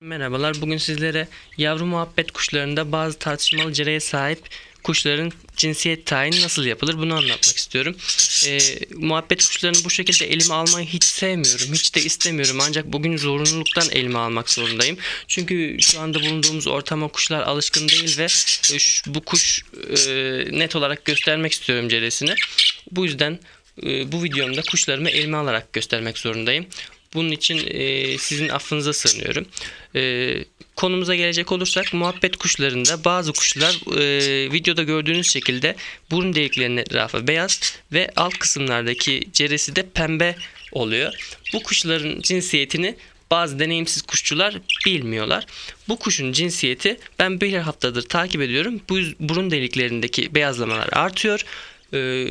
Merhabalar. Bugün sizlere yavru muhabbet kuşlarında bazı tartışmalı cereye sahip kuşların cinsiyet tayini nasıl yapılır bunu anlatmak istiyorum. Ee, muhabbet kuşlarını bu şekilde elime almayı hiç sevmiyorum. Hiç de istemiyorum. Ancak bugün zorunluluktan elime almak zorundayım. Çünkü şu anda bulunduğumuz ortama kuşlar alışkın değil ve e, bu kuş e, net olarak göstermek istiyorum ceresini. Bu yüzden e, bu videomda kuşlarımı elime alarak göstermek zorundayım. Bunun için e, sizin affınıza sığınıyorum. E, konumuza gelecek olursak muhabbet kuşlarında bazı kuşlar e, videoda gördüğünüz şekilde burun deliklerinin etrafı beyaz ve alt kısımlardaki ceresi de pembe oluyor. Bu kuşların cinsiyetini bazı deneyimsiz kuşçular bilmiyorlar. Bu kuşun cinsiyeti ben bir haftadır takip ediyorum. Bu burun deliklerindeki beyazlamalar artıyor. Ee,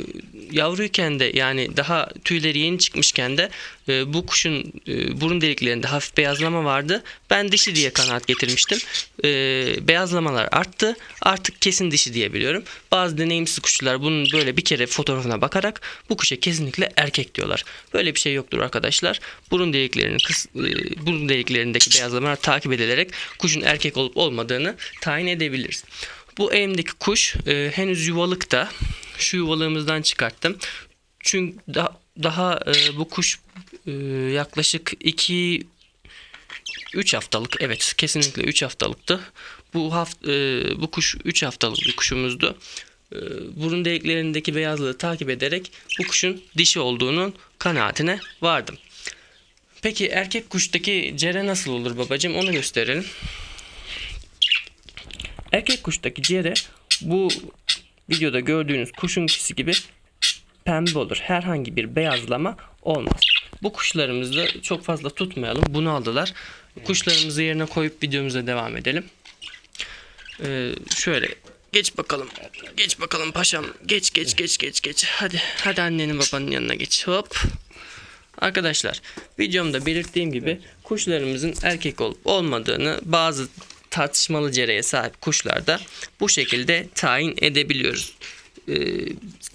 yavruyken de yani daha tüyleri yeni çıkmışken de e, bu kuşun e, burun deliklerinde hafif beyazlama vardı. Ben dişi diye kanaat getirmiştim. Ee, beyazlamalar arttı. Artık kesin dişi diyebiliyorum. Bazı deneyimsiz kuşçular bunun böyle bir kere fotoğrafına bakarak bu kuşa kesinlikle erkek diyorlar. Böyle bir şey yoktur arkadaşlar. Burun deliklerinin kıs, e, burun deliklerindeki beyazlamalar takip edilerek kuşun erkek olup olmadığını tayin edebiliriz. Bu elimdeki kuş e, henüz yuvalıkta. Şu yuvalığımızdan çıkarttım. Çünkü da, daha e, bu kuş e, yaklaşık 2 3 haftalık evet kesinlikle 3 haftalıktı. Bu haft, e, bu kuş 3 haftalık bir kuşumuzdu. E, burun deliklerindeki beyazlığı takip ederek bu kuşun dişi olduğunun kanaatine vardım. Peki erkek kuştaki cere nasıl olur babacığım onu gösterelim. Erkek kuştaki cere bu videoda gördüğünüz kuşunkisi gibi pembe olur. Herhangi bir beyazlama olmaz. Bu kuşlarımızı çok fazla tutmayalım. Bunu aldılar. Kuşlarımızı yerine koyup videomuza devam edelim. Ee, şöyle geç bakalım. Geç bakalım paşam. Geç geç geç geç geç. Hadi hadi annenin babanın yanına geç. Hop. Arkadaşlar videomda belirttiğim gibi kuşlarımızın erkek olup olmadığını bazı tartışmalı cereye sahip kuşlarda bu şekilde tayin edebiliyoruz. Ee,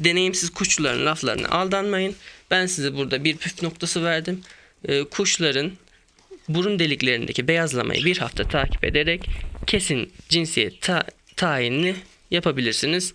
deneyimsiz kuşçuların laflarına aldanmayın. Ben size burada bir püf noktası verdim. Ee, kuşların burun deliklerindeki beyazlamayı bir hafta takip ederek kesin cinsiyet ta- tayinini yapabilirsiniz.